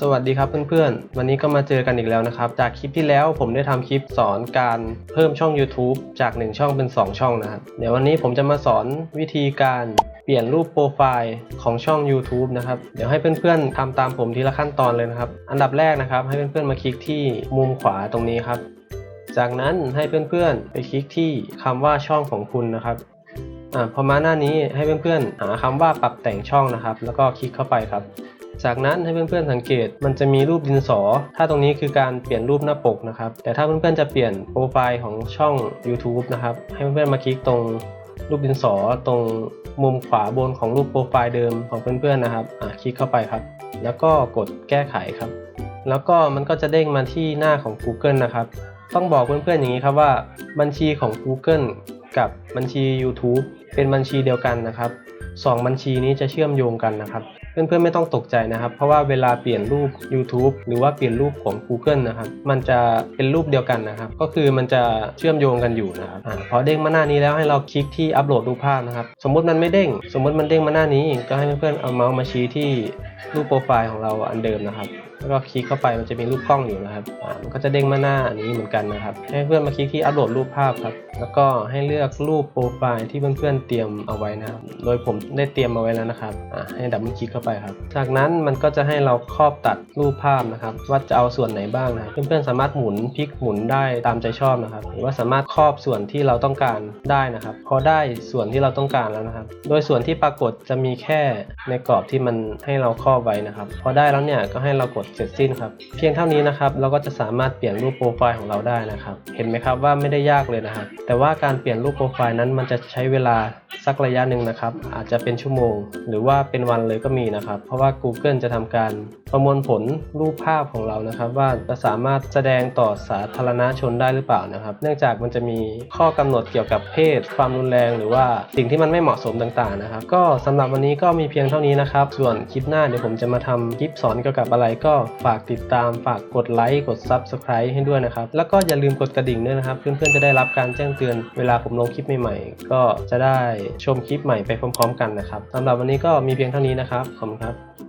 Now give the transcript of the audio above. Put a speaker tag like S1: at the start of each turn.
S1: สวัสดีครับเพื่อนๆ วันนี้ก็มาเจอกันอีกแล้วนะครับ จากคลิปที่แล้วผมได้ทำคลิปสอนการเพิ่มช่อง YouTube จาก 1 ช่องเป็น 2 ช่องนะครับ เดี๋ยววันนี้ผมจะมาสอนวิธีการเปลี่ยนรูปโปรไฟล์ของช่อง YouTube นะครับ เดี๋ยวให้เพื่อนๆทำตามผมทีละขั้นตอนเลยนะครับ อันดับแรกนะครับ ให้เพื่อนๆมาคลิกที่มุมขวาตรงนี้ครับ จากนั้นให้เพื่อนๆไปคลิกที่คำว่าช่องของคุณนะครับอ่าพอมาหน้านี้ให้เพื่อนๆหาคำว่าปรับแต่งช่องนะครับ แล้วก็คลิกเข้าไปครับ จากนั้นให้เพื่อนๆสังเกต มันจะมีรูปดินสอ ถ้าตรงนี้คือการเปลี่ยนรูปหน้าปกนะครับ แต่ถ้าเพื่อนๆจะเปลี่ยนโปรไฟล์ของช่อง YouTube นะครับ ให้เพื่อนๆมาคลิกตรงรูปดินสอตรงมุมขวาบนของรูปโปรไฟล์เดิมของเพื่อนๆนะครับ อะคลิกเข้าไปครับ แล้วก็กดแก้ไขครับ แล้วก็มันก็จะเด้งมาที่หน้าของ Google นะครับ ต้องบอกเพื่อนๆอย่างนี้ครับว่า บัญชีของ Google กับบัญชี YouTube เป็นบัญชีเดียวกันนะครับสองบัญชีนี้จะเชื่อมโยงกันนะครับ เพื่อนๆไม่ต้องตกใจนะครับ เพราะว่าเวลาเปลี่ยนรูป YouTube หรือว่าเปลี่ยนรูปของ Google นะครับ มันจะเป็นรูปเดียวกันนะครับ ก็คือมันจะเชื่อมโยงกันอยู่นะครับอพอเด้งมาหน้านี้แล้วให้เราคลิกที่อัปโหลดรูปภาพนะครับ สมมติมันไม่เด้ง สมมติมันเด้งมาหน้านี้ ก็ให้เพื่อนๆเอาเมาส์มาชี้ที่รูปโปรไฟล์ของเราอันเดิมนะครับแล้วก็คลิกเข้าไปมันจะมีรูปกล้องอยู่นะครับมันก็จะเด้งมาหน้าอันนี้เหมือนกันนะครับ ให้เพื่อนมาคลิกที่อัปโหลดรูปภาพครับ แล้วก็ให้เลือกรูปโปรไฟล์ที่เพื่อนๆเตรียมเอาไว้นะครับ โดยผมได้เตรียมมาไว้แล้วนะครับให้ดับเบิลคลิกเข้าไปครับ จากนั้นมันก็จะให้เราครอบตัดรูปภาพนะครับ ว่าจะเอาส่วนไหนบ้างนะเพื่อนๆสามารถหมุนพลิกหมุนได้ตามใจชอบนะครับ หรือว่าสามารถครอบส่วนที่เราต้องการได้นะครับ พอได้ส่วนที่เราต้องการแล้วนะครับ โดยส่วนที่ปรากฏจะมีแค่ในกรอบที่มันให้เราครอบไว้นะครับ พอได้แล้วเนี่ยก็ให้เรากดเสร็จสิ้นครับ เพียงเท่านี้นะครับเราก็จะสามารถเปลี่ยนรูปโปรไฟล์ของเราได้นะครับ เห็นไหมครับว่าไม่ได้ยากเลยนะครับแต่ว่าการเปลี่ยนรูปโปรไฟล์นั้นมันจะใช้เวลาสักระยะหนึ่งนะครับ อาจจะเป็นชั่วโมง หรือว่าเป็นวันเลยก็มีนะครับ เพราะว่า Google จะทำการ ประมวลผลรูปภาพของเรานะครับ ว่าจะสามารถแสดงต่อสาธารณชนได้หรือเปล่านะครับ เนื่องจากมันจะมีข้อกำหนดเกี่ยวกับเพศ ความรุนแรง หรือว่าสิ่งที่มันไม่เหมาะสมต่างๆนะครับ ก็สำหรับวันนี้ก็มีเพียงเท่านี้นะครับ ส่วนคลิปหน้าเดี๋ยวผมจะมาทำคลิปสอนเกี่ยวกับอะไรก็ฝากติดตามฝากกดไลค์กด Subscribe ให้ด้วยนะครับ แล้วก็อย่าลืมกดกระดิ่งด้วยนะครับเพื่อนๆจะได้รับการแจ้งเตือนเวลาผมลงคลิปใหม่ๆ ก็จะได้ชมคลิปใหม่ไปพร้อม ๆ กันนะครับสำหรับวันนี้ก็มีเพียงเท่านี้นะครับขอบคุณครับ